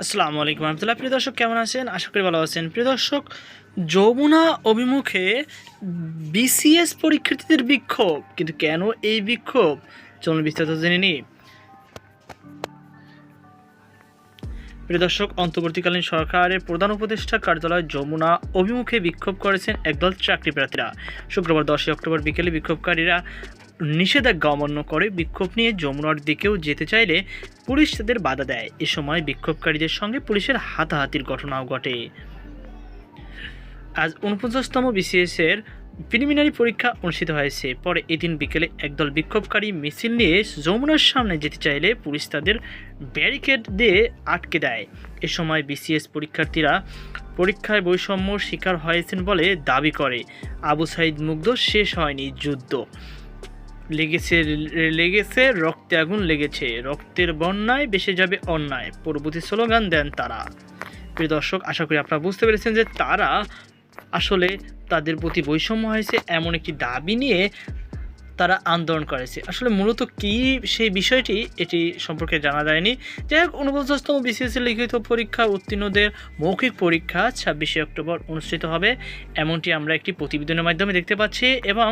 আসসালামু আলাইকুম রহমতুল্লাহ। প্রিয় দর্শক, কেমন আছেন? আশা করি ভালো আছেন। প্রিয় দর্শক, যমুনা অভিমুখে বিসিএস পরীক্ষার্থীদের বিক্ষোভ। কিন্তু কেন এই বিক্ষোভ? চলুন বিস্তারিত জেনে নিই। প্রিয় দর্শক, অন্তর্বর্তীকালীন সরকারের প্রধান উপদেষ্টা কার্যালয় যমুনা অভিমুখে বিক্ষোভ করেছেন একদল চাকরি প্রার্থীরা। শুক্রবার দশই অক্টোবর বিকেলে বিক্ষোভকারীরা নিষেধাজ্ঞা অমান্য করে বিক্ষোভ নিয়ে যমুনার দিকেও যেতে চাইলে পুলিশ তাদের বাধা দেয়। এ সময় বিক্ষোভকারীদের সঙ্গে পুলিশের হাতাহাতির ঘটনাও ঘটে। আজ উনপঞ্চাশতম বিসিএস এর প্রিলিমিনারি পরীক্ষা অনুষ্ঠিত হয়েছে। পরে এদিন বিকেলে একদল বিক্ষোভকারী মিছিল নিয়ে যমুনার সামনে যেতে চাইলে পুলিশ তাদের ব্যারিকেড দিয়ে আটকে দেয়। এ সময় বিসিএস পরীক্ষার্থীরা পরীক্ষায় বৈষম্য শিকার হয়েছেন বলে দাবি করে। আবু সাইদ মুগ্ধ, শেষ হয়নি যুদ্ধ। লেগেছে লেগেছে, রক্তে আগুন লেগেছে। রক্তের বন্যায় বেসে যাবে অন্যায়। পরবর্তী স্লোগান দেন তারা। প্রিয় দর্শক, আশা করি আপনারা বুঝতে পেরেছেন যে তারা আসলে তাদের প্রতি বৈষম্য হয়েছে এমন একটি দাবি নিয়ে তারা আন্দোলন করেছে। আসলে মূলত কি সেই বিষয়টি এটি সম্পর্কে জানা যায়নি। যাই হোক, উনপঞ্চাশতম বিসিএসসি লিখিত পরীক্ষা উত্তীর্ণদের মৌখিক পরীক্ষা ছাব্বিশে অক্টোবর অনুষ্ঠিত হবে। এমনটি আমরা একটি প্রতিবেদনের মাধ্যমে দেখতে পাচ্ছি এবং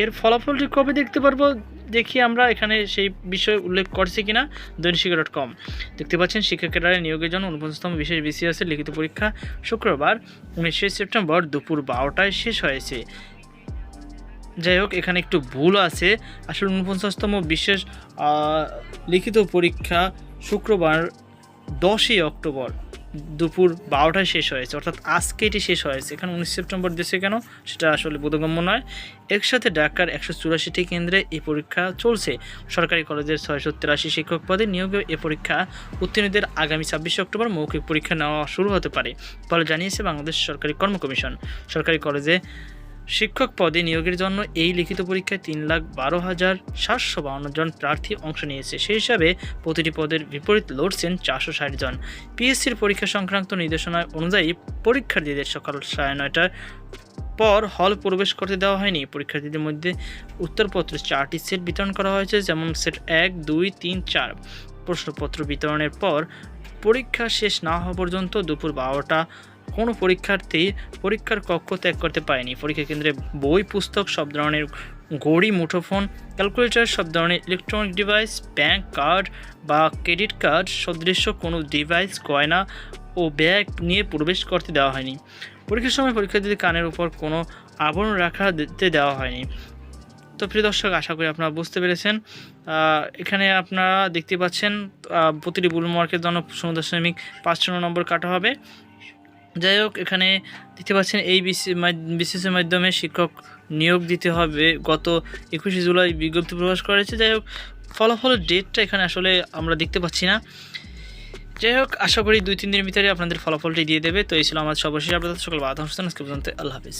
এর ফলাফলটি কবে দেখতে পারব দেখি আমরা এখানে সেই বিষয়ে উল্লেখ করছি কিনা দৈনিক ডট কম। দেখতে পাচ্ছেন শিক্ষকেরা নিয়োগের জন্য উনপঞ্চাশতম বিশেষ বিসিএসের লিখিত পরীক্ষা শুক্রবার, উনিশে সেপ্টেম্বর দুপুর বারোটায় শেষ হয়েছে। যাই হোক, এখানে একটু ভুল আছে। আসলে উনপঞ্চাশতম বিশেষ লিখিত পরীক্ষা শুক্রবার দশই অক্টোবর দুপুর বারোটায় শেষ হয়েছে। অর্থাৎ আজকে এটি শেষ হয়েছে। এখানে উনিশ সেপ্টেম্বর দেশে কেন? সেটা আসলে বোধগম্য নয়। একসাথে ঢাকার একশো চুরাশিটি কেন্দ্রে এই পরীক্ষা চলছে। সরকারি কলেজের ছয়শো তিরাশি শিক্ষক পদে নিয়োগে এ পরীক্ষা উত্তীর্ণদের আগামী ছাব্বিশে অক্টোবর মৌখিক পরীক্ষা নেওয়া শুরু হতে পারে, বলে জানিয়েছে বাংলাদেশ সরকারি কর্ম কমিশন। সরকারি কলেজে শিক্ষক পদে নিয়োগের জন্য এই লিখিত পরীক্ষায় তিন লাখ বারো হাজার সাতশো বাউন্ন জন প্রার্থী অংশ নিয়েছে। সেই হিসাবে প্রতিটি পদের বিপরীত লড়ছেন চারশো ষাট জন। পিএসসির পরীক্ষা সংক্রান্ত নির্দেশনা অনুযায়ী পরীক্ষার্থীদের সকাল সাড়ে নয়টার পর হল প্রবেশ করতে দেওয়া হয়নি। পরীক্ষার্থীদের মধ্যে উত্তরপত্র চারটি সেট বিতরণ করা হয়েছে, যেমন সেট এক, দুই, তিন, চার। প্রশ্নপত্র বিতরণের পর পরীক্ষা শেষ না হওয়া পর্যন্ত দুপুর বারোটা কোনো পরীক্ষার্থী পরীক্ষার কক্ষ ত্যাগ করতে পারেনি। পরীক্ষা কেন্দ্রে বই, পুস্তক, সব ধরনের ঘড়ি, মুঠোফোন, ক্যালকুলেটর, সব ধরনের ইলেকট্রনিক ডিভাইস ব্যাংক কার্ড বা ক্রেডিট কার্ড সদৃশ্য কোনো ডিভাইস, গয়না ও ব্যাগ নিয়ে প্রবেশ করতে দেওয়া হয়নি। পরীক্ষার সময় পরীক্ষার্থীদের কানের উপর কোনো আবরণ রাখা দিতে দেওয়া হয়নি। তো প্রিয় দর্শক, আশা করি আপনারা বুঝতে পেরেছেন। এখানে আপনারা দেখতে পাচ্ছেন প্রতিটি বুল মার্কের জন্য শূন্য দশমিক পাঁচ শূন্য নম্বর কাটা হবে। যাই হোক, এখানে দেখতে পাচ্ছেন এই বিশেষের মাধ্যমে শিক্ষক নিয়োগ দিতে হবে। গত একুশে জুলাই বিজ্ঞপ্তি প্রকাশ করেছে। যাই হোক ফলাফলের ডেটটা এখানে আসলে আমরা দেখতে পাচ্ছি না। যাই হোক, আশা করি দুই, তিন দিনের ভিতরে আপনাদের ফলাফলটি দিয়ে দেবে। তো এই ছিল আমার সর্বশেষ আপনাদের সকল বাধা অনুষ্ঠান আজকে পর্যন্ত আল্লাহ হাফিজ।